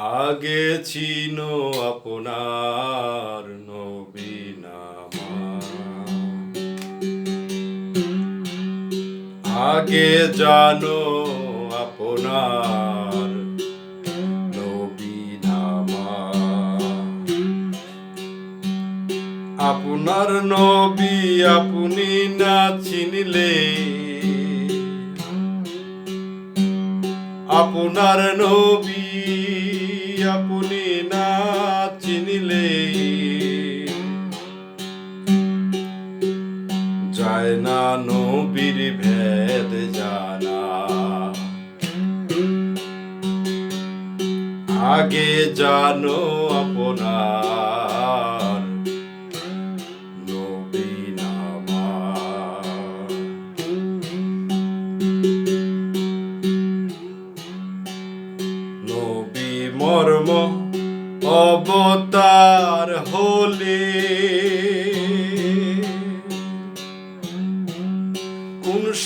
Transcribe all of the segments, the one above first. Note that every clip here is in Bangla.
আগে ছিল আপনার নবীনামা আগে জানো আপনার নবীনামা আপনার নবী আপনি না চিনলে আপনার নবী আপনি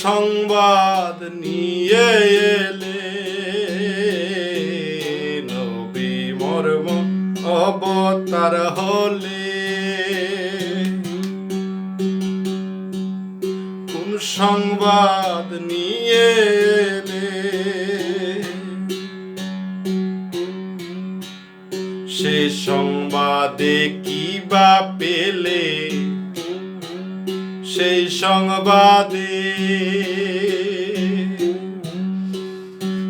সংবাদ নিয়ে এলে। নবী মর্ম অবতার হলে। কোন সংবাদ নিয়ে এলে? সে সংবাদে কি বা পেলে? সেই সংবাদে।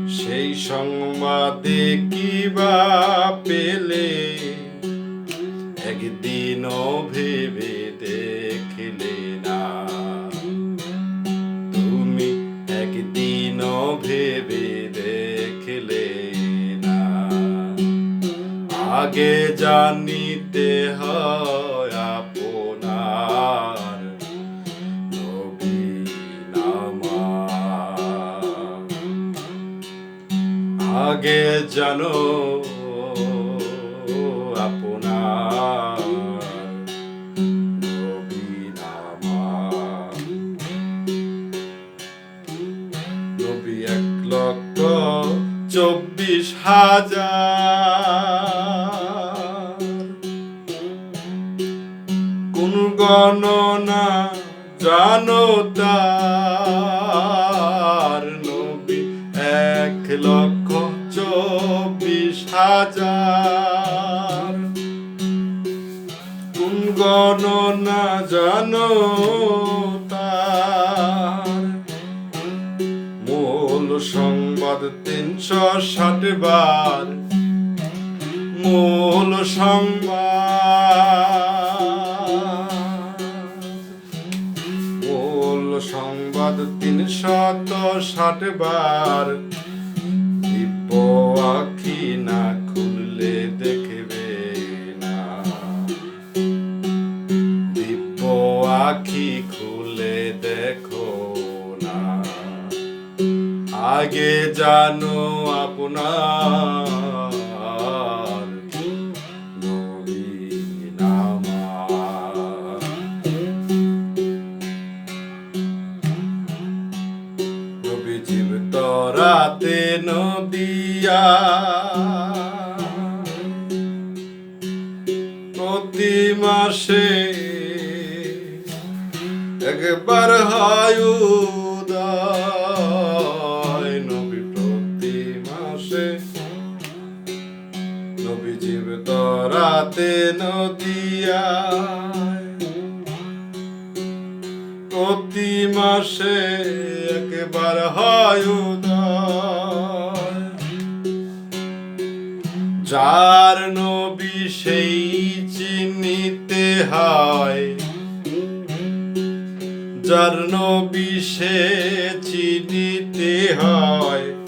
সেই সংবাদে কি বা পেলে? একদিনও ভেবে দেখলে না। তুমি একদিনও ভেবে দেখলে না। আগে জানিতে হয় আগে জানো আপনার এক লক্ষ চব্বিশ হাজার। কোন গণনা জানো তার। চব্বিশ হাজার। কোন গণনা জানো মূল সংবাদ তিনশো ষাট বার। মূল সংবাদ। মূল সংবাদ তিনশত ষাট বার। জানো আপনার নবী নামা নবী জীবিত রাতে নদিয়া প্রতি মাসে একবার হয় মাসে একবার হয় যার নবী সেই চিনিতে হয়। যার নবী সে চিনিতে হয়।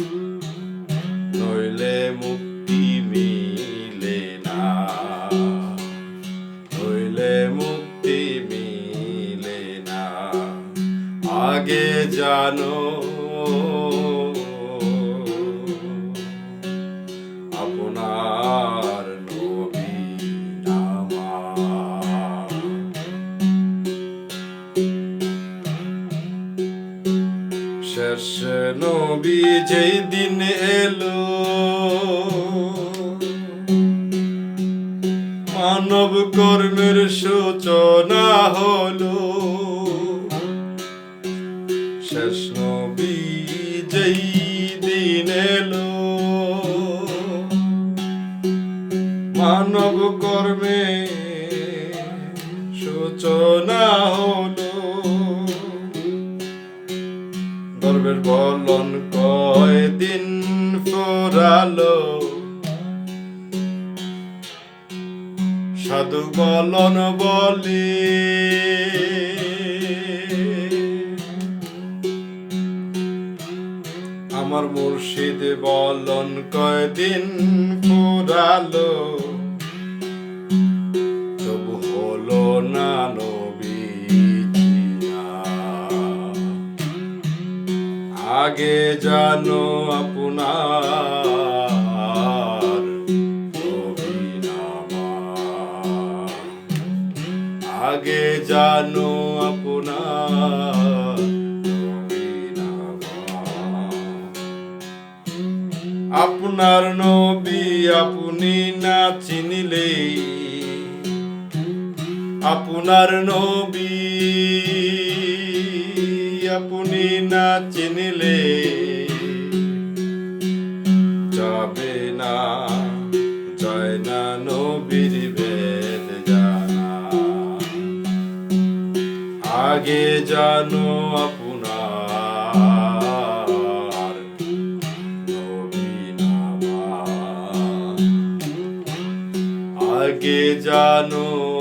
আগে জানো। আপনার নবী নামা শেষ নবী যেই দিন এলো মানব কর্মের সূচনা হলো। মানব কর্মে সূচনা হলো। গর্বের বলন কয় দিন ফোরালো। সাধু বলন বলে। আমার মুর্শিদ বলন কয়দিন ফুরালো। আগে জানো আপনার আগে জানো আপনার আপনার নবী আপনি না চিনিলে আপনার নবী আপনি না চিনিলে যাবে না। যায় না নবীর বেদ জানা। আগে জানো আপনার আগে জানো